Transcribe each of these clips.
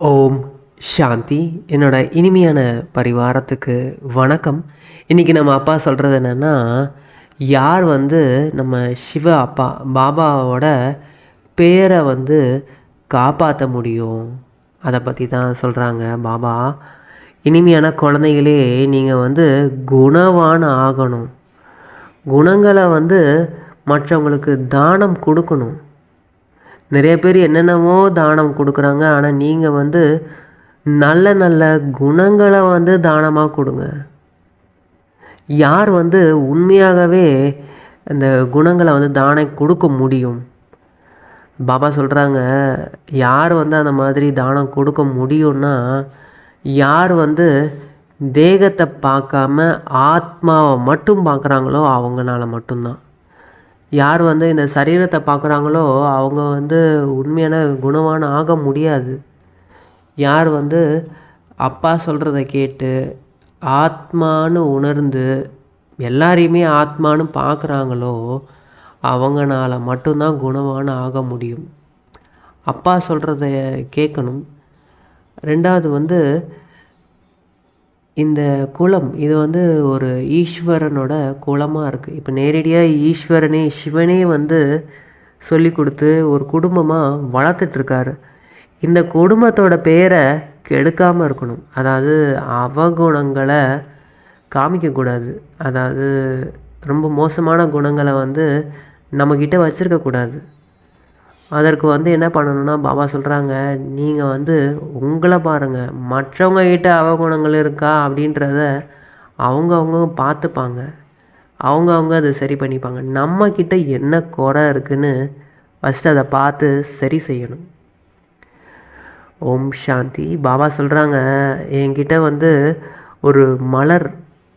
ஓம் சாந்தி. என்னோட இனிமையான பரிவாரத்துக்கு வணக்கம். இன்றைக்கி நம்ம அப்பா சொல்கிறது என்னென்னா யார் வந்து நம்ம சிவ அப்பா பாபாவோட பேரை வந்து காப்பாற்ற முடியும்? அதை பற்றி தான் சொல்கிறாங்க பாபா. இனிமையான குழந்தைகளே நீங்கள் வந்து குணவான் ஆகணும். குணங்களை வந்து மற்றவங்களுக்கு தானம் கொடுக்கணும். நிறைய பேர் என்னென்னவோ தானம் கொடுக்குறாங்க. ஆனால் நீங்கள் வந்து நல்ல நல்ல குணங்களை வந்து தானமாக கொடுங்க. யார் வந்து உண்மையாகவே அந்த குணங்களை வந்து தானம் கொடுக்க முடியும்? பாபா சொல்கிறாங்க யார் வந்து அந்த மாதிரி தானம் கொடுக்க முடியும்னா யார் வந்து தேகத்தை பார்க்காம ஆத்மாவை மட்டும் பார்க்குறாங்களோ அவங்களால மட்டும்தான். யார் வந்து இந்த சரீரத்தை பார்க்குறாங்களோ அவங்க வந்து உண்மையான குணவான ஆக முடியாது. யார் வந்து அப்பா சொல்கிறத கேட்டு ஆத்மான்னு உணர்ந்து எல்லாரையுமே ஆத்மான்னு பார்க்குறாங்களோ அவங்கனால மட்டும்தான் குணவான ஆக முடியும். அப்பா சொல்கிறத கேட்கணும். ரெண்டாவது வந்து இந்த குலம் இது வந்து ஒரு ஈஸ்வரனோட குலமாக இருக்குது இப்போ நேரடியாக ஈஸ்வரனே சிவனே வந்து சொல்லி கொடுத்து ஒரு குடும்பமாக வளர்த்துட்ருக்காரு இந்த குடும்பத்தோட பேரை கெடுக்காமல் இருக்கணும். அதாவது அவகுணங்களை காமிக்கக்கூடாது அதாவது ரொம்ப மோசமான குணங்களை வந்து நம்மக்கிட்ட வச்சுருக்கக்கூடாது அதற்கு வந்து என்ன பண்ணணும்னா பாபா சொல்கிறாங்க நீங்கள் வந்து உங்களை பாருங்கள் மற்றவங்க கிட்ட அவகுணங்கள் இருக்கா? அப்படின்றத அவங்கவுங்க பார்த்துப்பாங்க. அவங்கவுங்க அதை சரி பண்ணிப்பாங்க. நம்மக்கிட்ட என்ன குறை இருக்குன்னு ஃபஸ்ட்டு அதை பார்த்து சரி செய்யணும். ஓம் சாந்தி. பாபா சொல்கிறாங்க என்கிட்ட வந்து ஒரு மலர்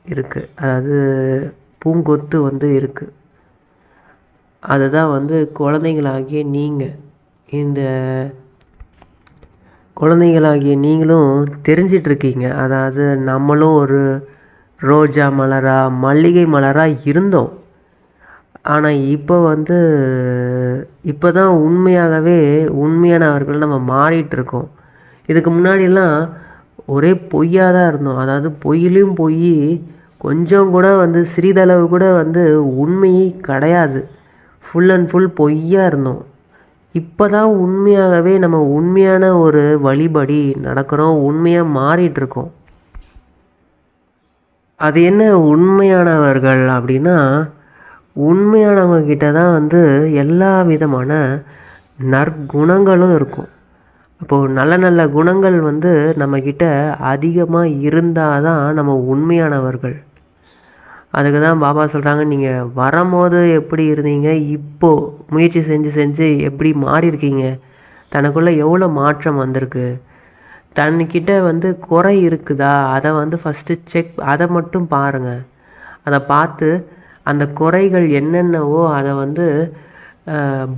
இருக்குது அதாவது பூங்கொத்து வந்து இருக்குது அதுதான் வந்து குழந்தைங்களாகிய நீங்கள் இந்த குழந்தைங்களாகிய நீங்களும் தெரிஞ்சிட்ருக்கீங்க. அதாவது நம்மளும் ஒரு ரோஜா மலராக மல்லிகை மலராக இருந்தோம். ஆனால் இப்போ வந்து இப்போ தான் உண்மையாகவே உண்மையானவர்கள் நம்ம மாறிட்டுருக்கோம் இதுக்கு முன்னாடிலாம் ஒரே பொய்யாக தான் இருந்தோம். அதாவது பொய்யிலையும் பொய் கொஞ்சம் கூட வந்து சிறிதளவு கூட வந்து உண்மையே கிடையாது. ஃபுல் அண்ட் ஃபுல் பொய்யாக இருந்தோம். இப்போ தான் உண்மையாகவே நம்ம உண்மையான ஒரு வழிபடி நடக்கிறோம். உண்மையாக மாறிட்டுருக்கோம். அது என்ன உண்மையானவர்கள் அப்படின்னா உண்மையானவங்க கிட்ட தான் வந்து எல்லா விதமான நற்குணங்களும் இருக்கும். அப்போது நல்ல நல்ல குணங்கள் வந்து நம்மக்கிட்ட அதிகமாக இருந்தால் தான் நம்ம உண்மையானவர்கள். அதுக்கு தான் பாபா சொல்கிறாங்க நீங்கள் வரும்போது எப்படி இருந்தீங்க? இப்போது முயற்சி செஞ்சு செஞ்சு எப்படி மாறியிருக்கீங்க? தனக்குள்ளே எவ்வளோ மாற்றம் வந்திருக்கு? தன்கிட்ட வந்து குறை இருக்குதா? அதை வந்து ஃபஸ்ட்டு செக் அதை மட்டும் பாருங்கள் அதை பார்த்து அந்த குறைகள் என்னென்னவோ அதை வந்து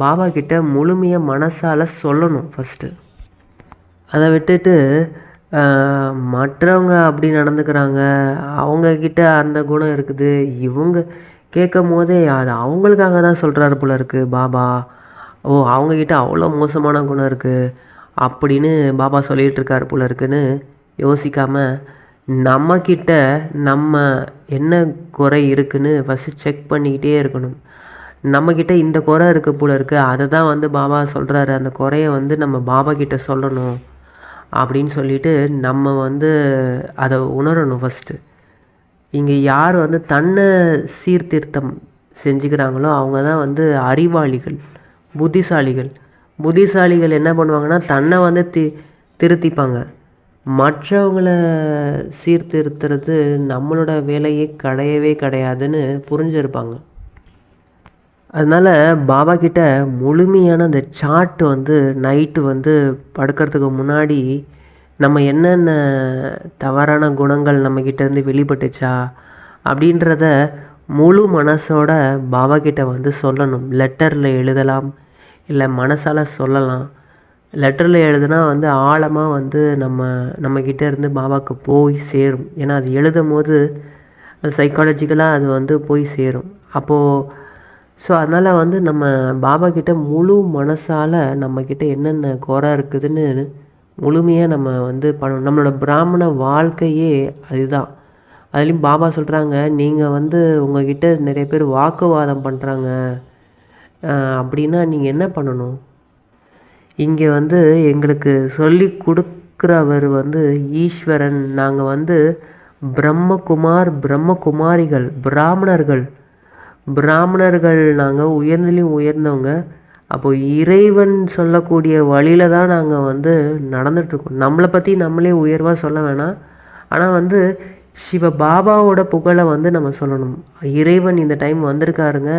பாபா கிட்ட முழுமையாக மனசால் சொல்லணும் ஃபஸ்ட்டு அதை விட்டுட்டு மற்றவங்க அப்படி நடந்துக்கிறாங்க. அவங்கக்கிட்ட அந்த குணம் இருக்குது. இவங்க கேட்கும் போதே அது அவங்களுக்காக தான் சொல்கிறாரு போல இருக்குது பாபா. ஓ அவங்கக்கிட்ட அவ்வளோ மோசமான குணம் இருக்குது அப்படின்னு பாபா சொல்லிகிட்டு இருக்காரு போல இருக்குன்னு யோசிக்காமல் நம்மக்கிட்ட நம்ம என்ன குறை இருக்குன்னு ஃபஸ்ட்டு செக் பண்ணிக்கிட்டே இருக்கணும். நம்மக்கிட்ட இந்த குறை இருக்குது போல இருக்குது அதை தான் வந்து பாபா சொல்கிறாரு அந்த குறையை வந்து நம்ம பாபா கிட்ட சொல்லணும். அப்படின்னு சொல்லிட்டு நம்ம வந்து அதை உணரணும் ஃபஸ்ட்டு இங்கே யார் வந்து தன்னை சீர்திருத்தம் செஞ்சுக்கிறாங்களோ அவங்க தான் வந்து அறிவாளிகள் புத்திசாலிகள். புத்திசாலிகள் என்ன பண்ணுவாங்கன்னா தன்னை வந்து தி திருத்திப்பாங்க. மற்றவங்கள சீர்திருத்துறது நம்மளோட வேலையே கிடையவே கிடையாதுன்னு புரிஞ்சிருப்பாங்க. அதனால் பாபா கிட்ட முழுமையான அந்த சார்ட் வந்து நைட்டு வந்து படுக்கிறதுக்கு முன்னாடி நம்ம என்னென்ன தவறான குணங்கள் நம்மக்கிட்டேருந்து வெளிப்பட்டுச்சா அப்படின்றத முழு மனசோட பாபா கிட்ட வந்து சொல்லணும். லெட்டரில் எழுதலாம் இல்லை மனசால் சொல்லலாம். லெட்டரில் எழுதுனா வந்து ஆழமாக வந்து நம்ம நம்மக்கிட்ட இருந்து பாபாவுக்கு போய் சேரும். ஏன்னா அது எழுதும் போது சைக்காலஜிக்கலாக அது வந்து போய் சேரும். அப்போது ஸோ அதனால் வந்து நம்ம பாபா கிட்ட முழு மனசால் நம்மக்கிட்ட என்னென்ன குறை இருக்குதுன்னு முழுமையாக நம்ம வந்து பண்ணணும். நம்மளோட பிராமண வாழ்க்கையே அதுதான். அதுலேயும் பாபா சொல்கிறாங்க நீங்கள் வந்து உங்ககிட்ட நிறைய பேர் வாக்குவாதம் பண்ணுறாங்க அப்படின்னா நீங்கள் என்ன பண்ணணும்? இங்கே வந்து எங்களுக்கு சொல்லி கொடுக்குறவர் வந்து ஈஸ்வரன். நாங்கள் வந்து பிரம்மகுமார் பிரம்மகுமாரிகள் பிராமணர்கள். பிராமணர்கள் நாங்கள் உயர்ந்தலையும் உயர்ந்தவங்க. அப்போது இறைவன் சொல்லக்கூடிய வழியில் தான் நாங்கள் வந்து நடந்துகிட்ருக்கோம் நம்மளை பற்றி நம்மளே உயர்வாக சொல்ல வேணாம். ஆனால் வந்து சிவ பாபாவோட புகழை வந்து நம்ம சொல்லணும். இறைவன் இந்த டைம் வந்திருக்காருங்க.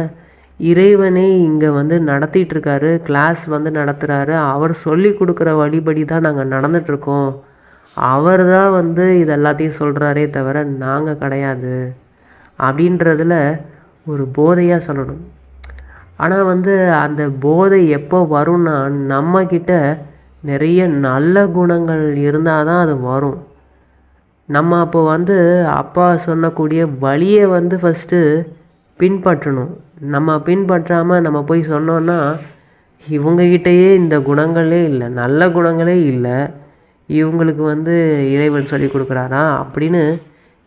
இறைவனே இங்கே வந்து நடத்திட்டுருக்காரு. கிளாஸ் வந்து நடத்துகிறாரு அவர் சொல்லி கொடுக்குற வழிபடி தான் நாங்கள் நடந்துகிட்ருக்கோம் அவர் தான் வந்து இது எல்லாத்தையும் சொல்கிறாரே தவிர நாங்கள் கிடையாது. அப்படின்றதுல ஒரு போதையாக சொல்லணும். ஆனால் வந்து அந்த போதை எப்போ வரும்னா நம்மக்கிட்ட நிறைய நல்ல குணங்கள் இருந்தால் தான் அது வரும். நம்ம அப்போ வந்து அப்பா சொல்லக்கூடிய வழியை வந்து ஃபஸ்ட்டு பின்பற்றணும். நம்ம பின்பற்றாமல் நம்ம போய் சொன்னோன்னா இவங்கக்கிட்டயே இந்த குணங்களே இல்லை நல்ல குணங்களே இல்லை. இவங்களுக்கு வந்து இறைவன் சொல்லி கொடுக்குறாரா அப்படின்னு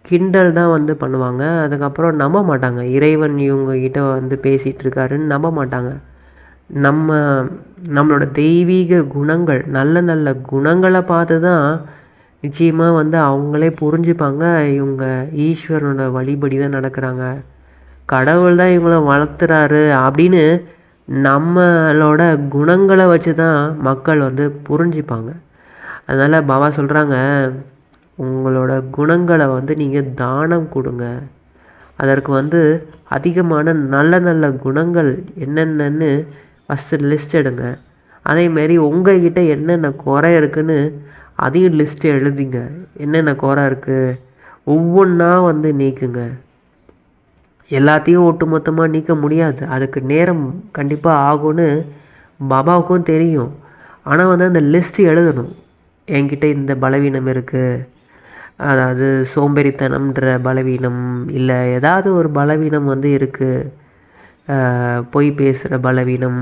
கிண்டல் தான் வந்து பண்ணுவாங்க. அதுக்கப்புறம் நம்ப மாட்டாங்க. இறைவன் இவங்கக்கிட்ட வந்து பேசிகிட்டு இருக்காருன்னு நம்ப மாட்டாங்க. நம்ம நம்மளோட தெய்வீக குணங்கள் நல்ல நல்ல குணங்களை பார்த்து தான் நிச்சயமாக வந்து அவங்களே புரிஞ்சுப்பாங்க. இவங்க ஈஸ்வரனோட வழிபடி தான் நடக்கிறாங்க. கடவுள் தான் இவங்கள வளர்த்துறாரு அப்படின்னு நம்மளோட குணங்களை வச்சு தான் மக்கள் வந்து புரிஞ்சுப்பாங்க. அதனால் பாபா சொல்கிறாங்க உங்களோட குணங்களை வந்து நீங்கள் தானம் கொடுங்க. அதற்கு வந்து அதிகமான நல்ல நல்ல குணங்கள் என்னென்னன்னு ஃபஸ்ட்டு லிஸ்ட் எடுங்க. அதேமாரி உங்கள்கிட்ட என்னென்ன குறை இருக்குதுன்னு அதையும் லிஸ்ட்டு எழுதிங்க. என்னென்ன குறை இருக்குது ஒவ்வொன்றா வந்து நீக்குங்க. எல்லாத்தையும் ஒட்டுமொத்தமாக நீக்க முடியாது. அதுக்கு நேரம் கண்டிப்பாக ஆகும்னு பாபாவுக்கும் தெரியும். ஆனால் வந்து அந்த லிஸ்ட்டு எழுதணும். என்கிட்ட இந்த பலவீனம் இருக்குது அதாவது சோம்பேறித்தனம்ன்ற பலவீனம் இல்லை ஏதாவது ஒரு பலவீனம் வந்து இருக்குது பொய் பேசுகிற பலவீனம்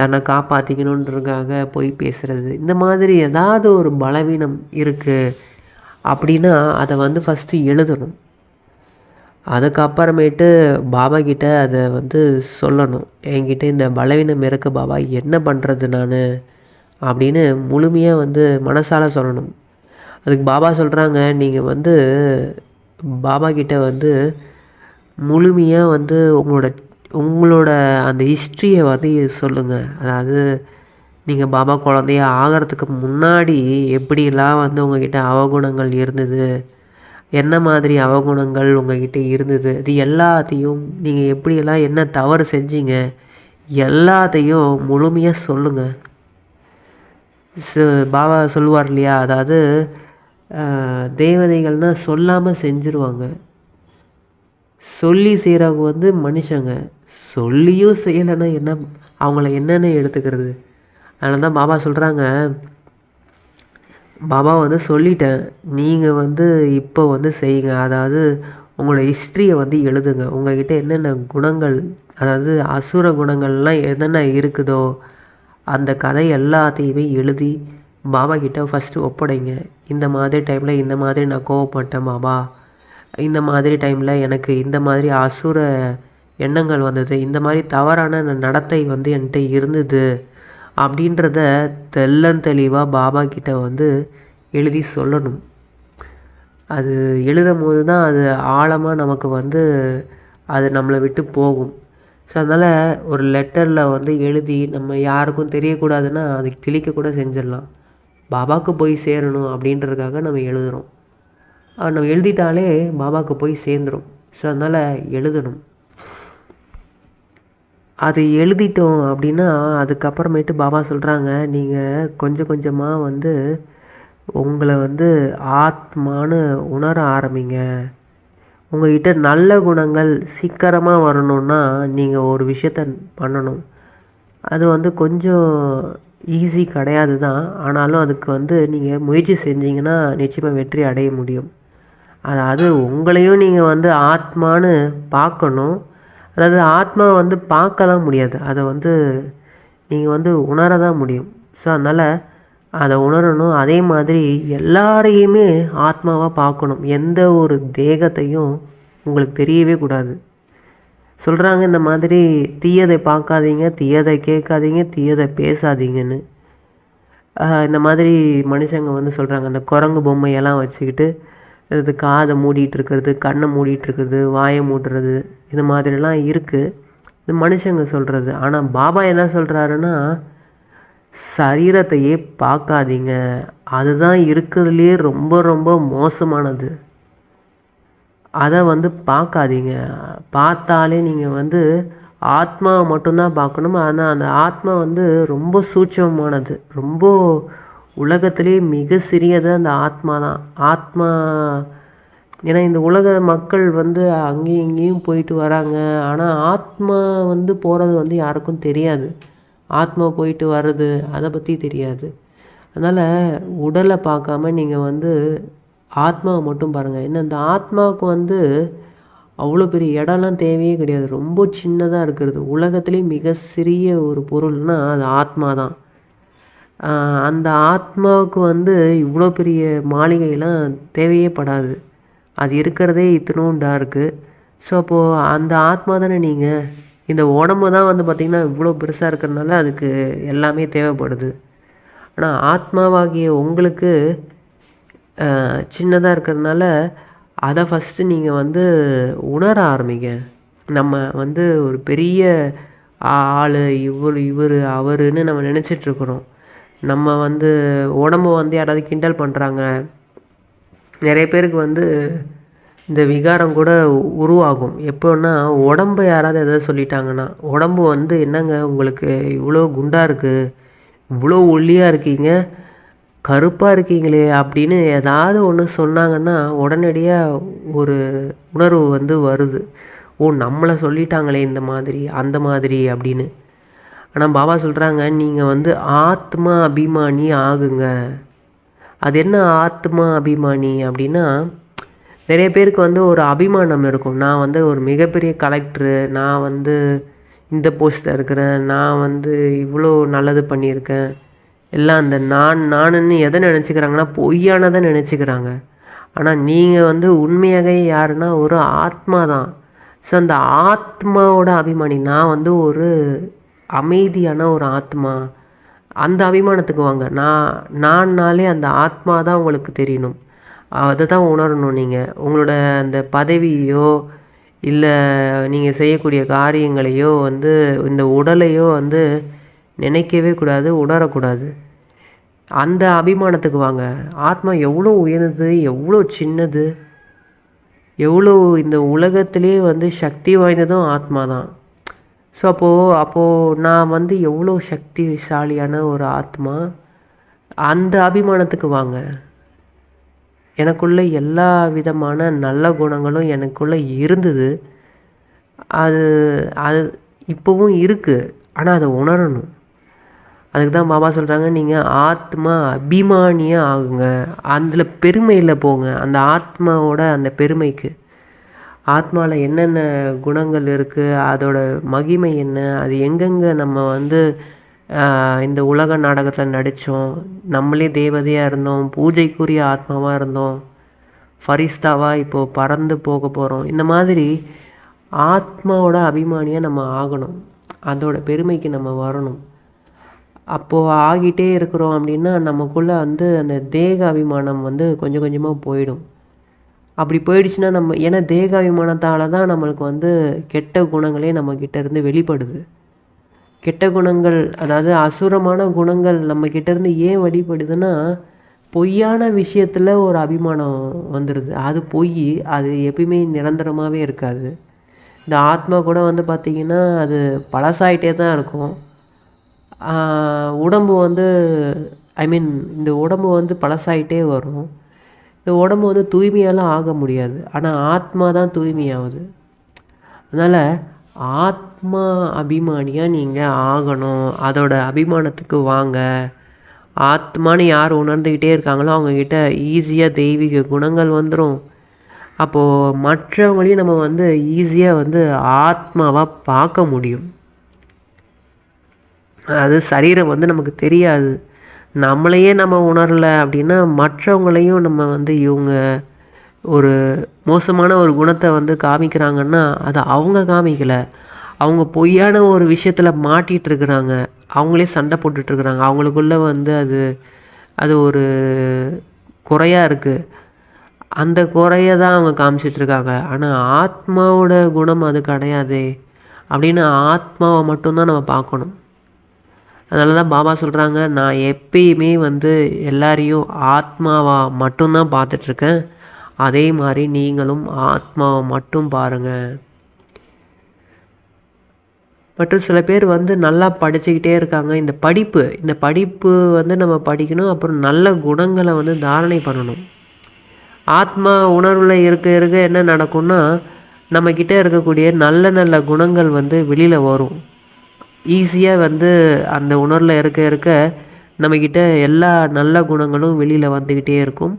தன்னை காப்பாற்றிக்கணுன்றதுக்காக பொய் பேசுகிறது இந்த மாதிரி ஏதாவது ஒரு பலவீனம் இருக்குது அப்படின்னா அதை வந்து ஃபஸ்ட்டு எழுதணும். அதுக்கப்புறமேட்டு பாபா கிட்ட அதை வந்து சொல்லணும். என்கிட்ட இந்த பலவீனம் இருக்குது பாபா என்ன பண்ணுறது நான்? அப்படின்னு முழுமையாக வந்து மனசால் சொல்லணும். அதுக்கு பாபா சொல்கிறாங்க நீங்கள் வந்து பாபா கிட்ட வந்து முழுமையாக வந்து உங்களோட உங்களோட அந்த ஹிஸ்ட்ரியை வந்து சொல்லுங்கள் அதாவது நீங்கள் பாபா குழந்தைய ஆகிறதுக்கு முன்னாடி எப்படிலாம் வந்து உங்ககிட்ட அவகுணங்கள் இருந்தது என்ன மாதிரி அவகுணங்கள் உங்ககிட்ட இருந்தது இது எல்லாத்தையும் நீங்கள் எப்படியெல்லாம் என்ன தவறு செஞ்சீங்க எல்லாத்தையும் முழுமையாக சொல்லுங்கள் பாபா சொல்லுவார் இல்லையா? அதாவது தேவதைகள்னால் சொல்லாமல் செஞ்சுருவாங்க. சொல்லி செய்கிறவங்க வந்து மனுஷங்க. சொல்லியும் செய்யலைன்னா என்ன அவங்கள என்னென்ன எடுத்துக்கிறது? அதனால தான் பாபா சொல்கிறாங்க பாபா வந்து சொல்லிட்டேன். நீங்கள் வந்து இப்போ வந்து செய்யுங்க. அதாவது உங்களோட ஹிஸ்ட்ரியை வந்து எழுதுங்க. உங்கள்கிட்ட என்னென்ன குணங்கள் அதாவது அசுர குணங்கள்லாம் என்னென்ன இருக்குதோ அந்த கதை எல்லாத்தையுமே எழுதி பாபா கிட்ட ஃபஸ்ட்டு ஒப்படைங்க. இந்த மாதிரி டைமில் இந்த மாதிரி நான் கோவப்பட்டேன் பாபா இந்த மாதிரி டைமில் எனக்கு இந்த மாதிரி அசுர எண்ணங்கள் வந்தது. இந்த மாதிரி தவறான நடத்தை வந்து என்கிட்ட இருந்தது அப்படின்றத தெள்ளந்தெளிவாக பாபா கிட்ட வந்து எழுதி சொல்லணும். அது எழுதும் போது தான் அது ஆழமாக நமக்கு வந்து அது நம்மளை விட்டு போகும். ஸோ அதனால் ஒரு லெட்டரில் வந்து எழுதி நம்ம யாருக்கும் தெரியக்கூடாதுன்னா அது கிழிக்க கூட செஞ்சிடலாம். பாபாவுக்கு போய் சேரணும் அப்படின்றதுக்காக நம்ம எழுதுகிறோம் நம்ம எழுதிட்டாலே பாபாவுக்கு போய் சேர்ந்துடும் ஸோ அதனால் எழுதணும். அது எழுதிட்டோம் அப்படின்னா அதுக்கப்புறமேட்டு பாபா சொல்கிறாங்க நீங்கள் கொஞ்சம் கொஞ்சமாக வந்து உங்களை வந்து ஆத்மான்னு உணர ஆரம்பிங்க. உங்கள்கிட்ட நல்ல குணங்கள் சீக்கிரமாக வரணுன்னா நீங்கள் ஒரு விஷயத்த பண்ணணும். அது வந்து கொஞ்சம் ஈஸி கிடையாது தான் ஆனாலும் அதுக்கு வந்து நீங்கள் முயற்சி செஞ்சீங்கன்னா நிச்சயமாக வெற்றி அடைய முடியும். அதாவது உங்களையும் நீங்கள் வந்து ஆத்மான்னு பார்க்கணும். அதாவது ஆத்மா வந்து பார்க்கலாம் முடியாது. அதை வந்து நீங்கள் வந்து உணர தான் முடியும். ஸோ அதனால் அதை உணரணும். அதே மாதிரி எல்லாரையுமே ஆத்மாவாக பார்க்கணும். எந்த ஒரு தேகத்தையும் உங்களுக்கு தெரியவே கூடாது. சொல்கிறாங்க இந்த மாதிரி தீயதை பார்க்காதீங்க தீயதை கேட்காதீங்க தீயதை பேசாதீங்கன்னு. இந்த மாதிரி மனுஷங்க வந்து சொல்கிறாங்க அந்த குரங்கு பொம்மையெல்லாம் வச்சுக்கிட்டு இது காதை மூடிட்டு இருக்கிறது கண்ணை மூடிட்டு இருக்கிறது வாயை மூடுறது இது மாதிரிலாம் இருக்குது இது மனுஷங்க சொல்கிறது ஆனால் பாபா என்ன சொல்கிறாருன்னா சரீரத்தையே பார்க்காதீங்க. அதுதான் இருக்கிறதுலையே ரொம்ப ரொம்ப மோசமானது. அதை வந்து பார்க்காதீங்க. பார்த்தாலே நீங்கள் வந்து ஆத்மாவை மட்டும்தான் பார்க்கணும். ஆனால் அந்த ஆத்மா வந்து ரொம்ப சூட்சமானது ரொம்ப உலகத்திலே மிக சிறியது அந்த ஆத்மா தான். ஆத்மா ஏன்னா இந்த உலக மக்கள் வந்து அங்கேயும் இங்கேயும் போயிட்டு வராங்க. ஆனால் ஆத்மா வந்து போகிறது வந்து யாருக்கும் தெரியாது. ஆத்மா போயிட்டு வர்றது அதை பற்றி தெரியாது. அதனால் உடலை பார்க்காம நீங்கள் வந்து ஆத்மாவை மட்டும் பாருங்கள் என்ன இந்த ஆத்மாவுக்கு வந்து அவ்வளோ பெரிய இடம்லாம் தேவையே கிடையாது. ரொம்ப சின்னதாக இருக்கிறது. உலகத்துலேயும் மிக சிறிய ஒரு பொருள்னா அது ஆத்மா தான் அந்த ஆத்மாவுக்கு வந்து இவ்வளோ பெரிய மாளிகைலாம் தேவையே படாது. அது இருக்கிறதே இத்தனோண்டாக இருக்குது ஸோ அப்போது அந்த ஆத்மா தானே நீங்கள் இந்த உடம்பு தான் வந்து பார்த்திங்கன்னா இவ்வளோ பெருசாக இருக்கிறதுனால அதுக்கு எல்லாமே தேவைப்படுது. ஆனால் ஆத்மாவாகிய உங்களுக்கு சின்னதாக இருக்கிறதுனால அதை ஃபஸ்ட்டு நீங்கள் வந்து உணர ஆரம்பிங்க. நம்ம வந்து ஒரு பெரிய ஆள் இவர் இவர் அவருன்னு நம்ம நினச்சிட்ருக்குறோம் நம்ம வந்து உடம்ப வந்து யாராவது கிண்டல் பண்ணுறாங்க நிறைய பேருக்கு வந்து இந்த விகாரம் கூட உருவாகும். எப்போன்னா உடம்பு யாராவது எதாவது சொல்லிட்டாங்கன்னா உடம்பு வந்து என்னங்க உங்களுக்கு இவ்வளோ குண்டாக இருக்குது இவ்வளோ ஒல்லியாக இருக்கீங்க கருப்பாக இருக்கீங்களே அப்படின்னு ஏதாவது ஒன்று சொன்னாங்கன்னா உடனடியாக ஒரு உணர்வு வந்து வருது. ஓ நம்மளை சொல்லிட்டாங்களே இந்த மாதிரி அந்த மாதிரி அப்படின்னு. ஆனால் பாபா சொல்கிறாங்க நீங்கள் வந்து ஆத்மா அபிமானி ஆகுங்க. அது என்ன ஆத்மா அபிமானி அப்படின்னா நிறைய பேருக்கு வந்து ஒரு அபிமானம் இருக்கும். நான் வந்து ஒரு மிகப்பெரிய கலெக்டரு நான் வந்து இந்த போஸ்ட்டில் இருக்கிறேன் நான் வந்து இவ்வளோ நல்லது பண்ணியிருக்கேன். எல்லாம் அந்த நான் நானுன்னு எதை நினச்சிக்கிறாங்கன்னா பொய்யானதை நினச்சிக்கிறாங்க. ஆனால் நீங்கள் வந்து உண்மையாகவே யாருன்னா ஒரு ஆத்மா தான். ஸோ அந்த ஆத்மாவோட அபிமானி நான் வந்து ஒரு அமைதியான ஒரு ஆத்மா. அந்த அபிமானத்துக்கு வாங்க. நான் நான்னாலே அந்த ஆத்மா தான் உங்களுக்கு தெரியணும். அதை தான் உணரணும் நீங்கள் உங்களோட அந்த பதவியோ இல்லை நீங்கள் செய்யக்கூடிய காரியங்களையோ வந்து இந்த உடலையோ வந்து நினைக்கவே கூடாது உணரக்கூடாது. அந்த அபிமானத்துக்கு வாங்க. ஆத்மா எவ்வளோ உயர்ந்தது எவ்வளோ சின்னது எவ்வளோ இந்த உலகத்திலே வந்து சக்தி வாய்ந்ததும் ஆத்மா தான். ஸோ அப்போது அப்போது நான் வந்து எவ்வளோ சக்திசாலியான ஒரு ஆத்மா அந்த அபிமானத்துக்கு வாங்க. எனக்குள்ள எல்லா விதமான நல்ல குணங்களும் எனக்குள்ளே இருந்தது. அது அது இப்போவும் இருக்குது ஆனால் அதை உணரணும். அதுக்கு தான் பாபா சொல்கிறாங்க நீங்கள் ஆத்மா அபிமானியாக ஆகுங்க. அதில் பெருமையில் போங்க. அந்த ஆத்மாவோட அந்த பெருமைக்கு. ஆத்மாவில் என்னென்ன குணங்கள் இருக்குது அதோட மகிமை என்ன அது எங்கெங்கே நம்ம வந்து இந்த உலக நாடகத்தில் நடித்தோம் நம்மளே தேவதையாக இருந்தோம் பூஜைக்குரிய ஆத்மாவாக இருந்தோம். ஃபரிஸ்தாவாக இப்போது பறந்து போக போகிறோம் இந்த மாதிரி ஆத்மாவோட அபிமானியாக நம்ம ஆகணும். அதோட பெருமைக்கு நம்ம வரணும். அப்போது ஆகிட்டே இருக்கிறோம் அப்படின்னா நமக்குள்ளே வந்து அந்த தேக அபிமானம் வந்து கொஞ்சம் கொஞ்சமாக போயிடும். அப்படி போயிடுச்சுன்னா நம்ம ஏன்னா தேக அபிமானத்தால் தான் நம்மளுக்கு வந்து கெட்ட குணங்களே நம்மக்கிட்ட இருந்து வெளிப்படுது. கெட்ட குணங்கள் அதாவது அசுரமான குணங்கள் நம்மக்கிட்ட இருந்து ஏன் வெளிப்படுதுன்னா பொய்யான விஷயத்தில் ஒரு அபிமானம் வந்துடுது அது பொய் அது எப்பயுமே நிரந்தரமாகவே இருக்காது. இந்த ஆத்மா கூட வந்து பார்த்திங்கன்னா அது பழசாயிட்டே தான் இருக்கும். உடம்பு வந்து ஐ மீன் இந்த உடம்பு வந்து பழசாயிட்டே வரும். இந்த உடம்பு வந்து தூய்மையாலாம் ஆக முடியாது. ஆனால் ஆத்மா தான் தூய்மையாகுது அதனால் ஆத்மா அபிமானியாக நீங்கள் ஆகணும். அதோட அபிமானத்துக்கு வாங்க. ஆத்மான்னு யார் உணர்ந்துக்கிட்டே இருக்காங்களோ அவங்கக்கிட்ட ஈஸியாக தெய்வீக குணங்கள் வந்துடும் அப்போது மற்றவங்களையும் நம்ம வந்து ஈஸியாக வந்து ஆத்மாவாக பார்க்க முடியும். அது சரீரம் வந்து நமக்கு தெரியாது. நம்மளையே நம்ம உணரல அப்படின்னா மற்றவங்களையும் நம்ம வந்து இவங்க ஒரு மோசமான ஒரு குணத்தை வந்து காமிக்கிறாங்கன்னா அதை அவங்க காமிக்கலை. அவங்க பொய்யான ஒரு விஷயத்தில் மாட்டிகிட்ருக்குறாங்க அவங்களே சண்டை போட்டுட்ருக்குறாங்க அவங்களுக்குள்ள வந்து அது அது ஒரு குறையாக இருக்குது அந்த குறைய தான் அவங்க காமிச்சிட்ருக்காங்க ஆனால் ஆத்மாவோட குணம் அது கிடையாதே அப்படின்னு ஆத்மாவை மட்டும்தான் நம்ம பார்க்கணும். அதனால தான் பாபா சொல்கிறாங்க நான் எப்பயுமே வந்து எல்லாரையும் ஆத்மாவாக மட்டும்தான் பார்த்துட்ருக்கேன். அதே மாதிரி நீங்களும் ஆத்மாவை மட்டும் பாருங்கள் மற்றும் சில பேர் வந்து நல்லா படிச்சுக்கிட்டே இருக்காங்க. இந்த படிப்பு இந்த படிப்பு வந்து நம்ம படிக்கணும் அப்புறம் நல்ல குணங்களை வந்து தாரணை பண்ணணும். ஆத்மா உணர்வில் இருக்க இருக்க என்ன நடக்கும்னா நம்மக்கிட்ட இருக்கக்கூடிய நல்ல நல்ல குணங்கள் வந்து வெளியில் வரும். ஈஸியாக வந்து அந்த உணர்வில் இருக்க இருக்க நம்மக்கிட்ட எல்லா நல்ல குணங்களும் வெளியில் வந்துக்கிட்டே இருக்கும்.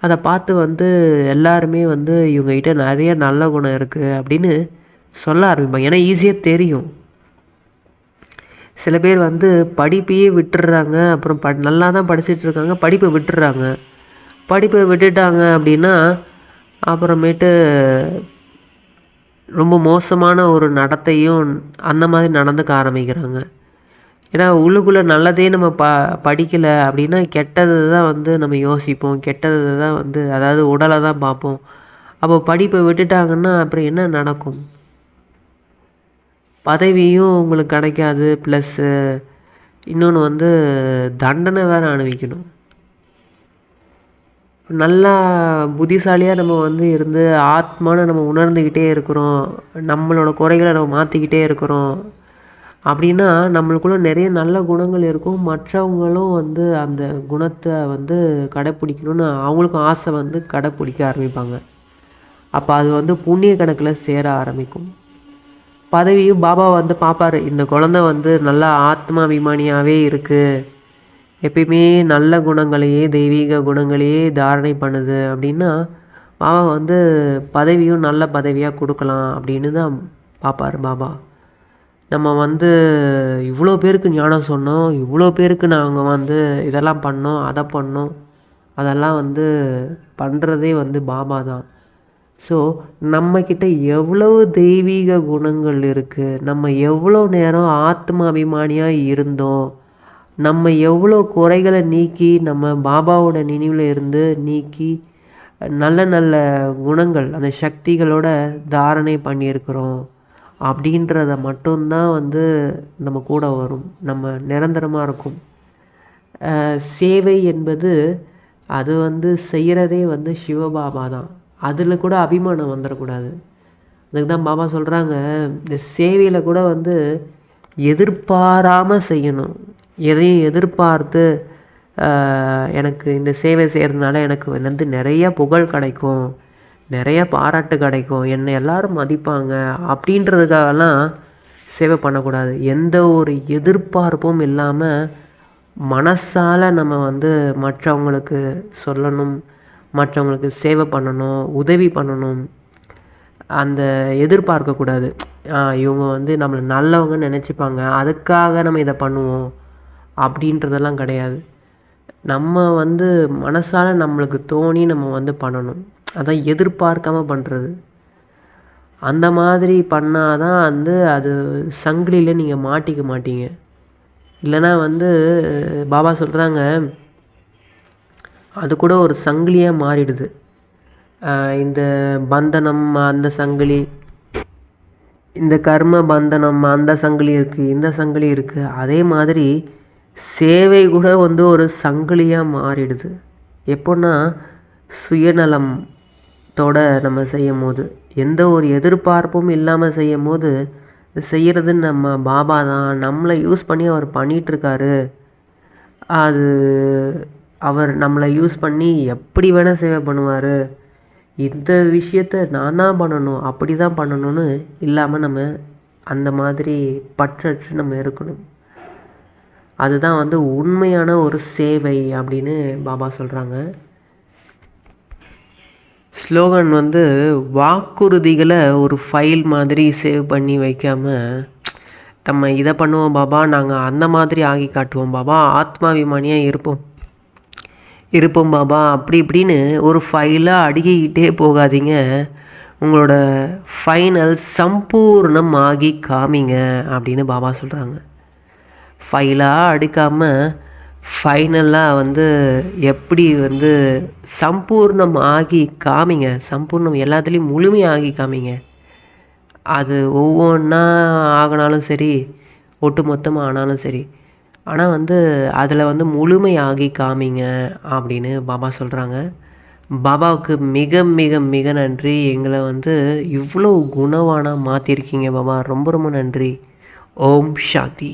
அதை பார்த்து வந்து எல்லாருமே வந்து இவங்ககிட்ட நிறைய நல்ல குணம் இருக்குது அப்படின்னு சொல்ல ஆரம்பிப்பாங்க. ஏன்னா ஈஸியாக தெரியும். சில பேர் வந்து படிப்பையே விட்டுடுறாங்க அப்புறம் ப நல்லா தான் படிச்சுட்டு இருக்காங்க. படிப்பை விட்டுடுறாங்க படிப்பை விட்டுட்டாங்க அப்படின்னா அப்புறமேட்டு ரொம்ப மோசமான ஒரு நடத்தையும் அந்த மாதிரி நடந்துக்க ஆரம்பிக்கிறாங்க. ஏன்னா உள்ளுக்குள்ளே நல்லதே நம்ம ப படிக்கலை அப்படின்னா கெட்டது தான் வந்து நம்ம யோசிப்போம். கெட்டது தான் வந்து அதாவது உடலை தான் பார்ப்போம். அப்போ படிப்பை விட்டுட்டாங்கன்னா அப்புறம் என்ன நடக்கும்? பதவியும் உங்களுக்கு கிடைக்காது ப்ளஸ்ஸு இன்னொன்று வந்து தண்டனை வேறு அனுபவிக்கணும். நல்லா புத்திசாலியாக நம்ம வந்து இருந்து ஆத்மான்னு நம்ம உணர்ந்துக்கிட்டே இருக்கிறோம். நம்மளோட குறைகளை நம்ம மாற்றிக்கிட்டே இருக்கிறோம். அப்படின்னா நம்மளுக்குள்ள நிறைய நல்ல குணங்கள் இருக்கும். மற்றவங்களும் வந்து அந்த குணத்தை வந்து கடைப்பிடிக்கணும்னு அவங்களுக்கும் ஆசை வந்து கடைப்பிடிக்க ஆரம்பிப்பாங்க. அப்போ அது வந்து புண்ணிய கணக்கில் சேர ஆரம்பிக்கும். பதவியும் பாபா வந்து பார்ப்பாரு. இந்த குழந்த வந்து நல்லா ஆத்மாபிமானியாகவே இருக்குது எப்பயுமே நல்ல குணங்களையே தெய்வீக குணங்களையே தாரணை பண்ணுது அப்படின்னா பாபா வந்து பதவியும் நல்ல பதவியாக கொடுக்கலாம் அப்படின்னு தான் பார்ப்பார் பாபா நம்ம வந்து இவ்வளோ பேருக்கு ஞானம் சொன்னோம் இவ்வளோ பேருக்கு நாங்கள் வந்து இதெல்லாம் பண்ணோம் அதை பண்ணோம். அதெல்லாம் வந்து பண்ணுறதே வந்து பாபா தான். ஸோ நம்மக்கிட்ட எவ்வளவு தெய்வீக குணங்கள் இருக்குது நம்ம எவ்வளோ நேரம் ஆத்மா அபிமானியாக இருந்தோம் நம்ம எவ்வளோ குறைகளை நீக்கி நம்ம பாபாவோட நினைவில் இருந்து நீக்கி நல்ல நல்ல குணங்கள் அந்த சக்திகளோட தாரணை பண்ணியிருக்கிறோம் அப்படின்றத மட்டும்தான் வந்து நம்ம கூட வரும். நம்ம நிரந்தரமாக இருக்கும். சேவை என்பது அது வந்து செய்கிறதே வந்து சிவபாபா தான். அதில் கூட அபிமானம் வந்துடக்கூடாது அதுக்கு தான் பாபா சொல்கிறாங்க இந்த சேவையில் கூட வந்து எதிர்பாராமல் செய்யணும். எதையும் எதிர்பார்த்து எனக்கு இந்த சேவை செய்கிறதுனால எனக்கு வந்து நிறைய புகழ் கிடைக்கும் நிறைய பாராட்டு கிடைக்கும் என்னை எல்லோரும் மதிப்பாங்க அப்படின்றதுக்காகலாம் சேவை பண்ணக்கூடாது. எந்த ஒரு எதிர்பார்ப்பும் இல்லாமல் மனசால் நம்ம வந்து மற்றவங்களுக்கு சொல்லணும் மற்றவங்களுக்கு சேவை பண்ணணும் உதவி பண்ணணும் அந்த எதிர்பார்க்கக்கூடாது. இவங்க வந்து நம்மளை நல்லவங்கன்னு நினச்சிப்பாங்க. அதுக்காக நம்ம இதை பண்ணுவோம். அப்படின்றதெல்லாம் கிடையாது. நம்ம வந்து மனசால் நம்மளுக்கு தோணி நம்ம வந்து பண்ணணும். அதான் எதிர்பார்க்காம பண்ணுறது அந்த மாதிரி பண்ணால் தான் வந்து அது சங்கிலியில் நீங்கள் மாட்டிக்க மாட்டீங்க. இல்லைனா வந்து பாபா சொல்கிறாங்க அது கூட ஒரு சங்கிலியாக மாறிடுது. இந்த பந்தனம் அந்த சங்கிலி இந்த கர்ம பந்தனம் அந்த சங்கிலி இருக்குது இந்த சங்கிலி இருக்குது அதே மாதிரி சேவை கூட வந்து ஒரு சங்கிலியாக மாறிடுது. எப்போன்னா சுயநலத்தோட நம்ம செய்யும் போது எந்த ஒரு எதிர்பார்ப்பும் இல்லாமல் செய்யும் போது செய்கிறது நம்ம பாபா தான் நம்மளை யூஸ் பண்ணி அவர் பண்ணிகிட்ருக்காரு அது அவர் நம்மளை யூஸ் பண்ணி எப்படி வேணால் சேவை பண்ணுவார். இந்த விஷயத்த நான் தான் பண்ணணும் அப்படி தான் பண்ணணும்னு இல்லாமல் நம்ம அந்த மாதிரி பற்றற்று நம்ம இருக்கணும். அதுதான் வந்து உண்மையான ஒரு சேவை அப்படின்னு பாபா சொல்கிறாங்க ஸ்லோகன் வந்து வாக்குறுதிகளை ஒரு ஃபைல் மாதிரி சேவ் பண்ணி வைக்காமல் நம்ம இதை பண்ணுவோம் பாபா நாங்கள் அந்த மாதிரி ஆகி காட்டுவோம் பாபா ஆத்மாபிமானியாக இருப்போம். இருப்போம் பாபா அப்படி இப்படின்னு ஒரு ஃபைலாக அடுக்கிக்கிட்டே போகாதீங்க. உங்களோட ஃபைனல் சம்பூர்ணம் ஆகி காமிங்க அப்படின்னு பாபா சொல்கிறாங்க ஃபைலாக அடுக்காமல் ஃபைனலாக வந்து எப்படி வந்து சம்பூர்ணம் ஆகி காமிங்க. சம்பூர்ணம் எல்லாத்துலேயும் முழுமையாகி காமிங்க. அது ஒவ்வொன்றா ஆகினாலும் சரி ஒட்டு மொத்தமாக ஆனாலும் சரி. ஆனால் வந்து அதில் வந்து முழுமையாகி காமிங்க அப்படின்னு பாபா சொல்கிறாங்க பாபாவுக்கு மிக மிக மிக நன்றி. எங்களை வந்து இவ்வளோ குணவானாக மாற்றிருக்கீங்க பாபா. ரொம்ப ரொம்ப நன்றி. ஓம் சாந்தி.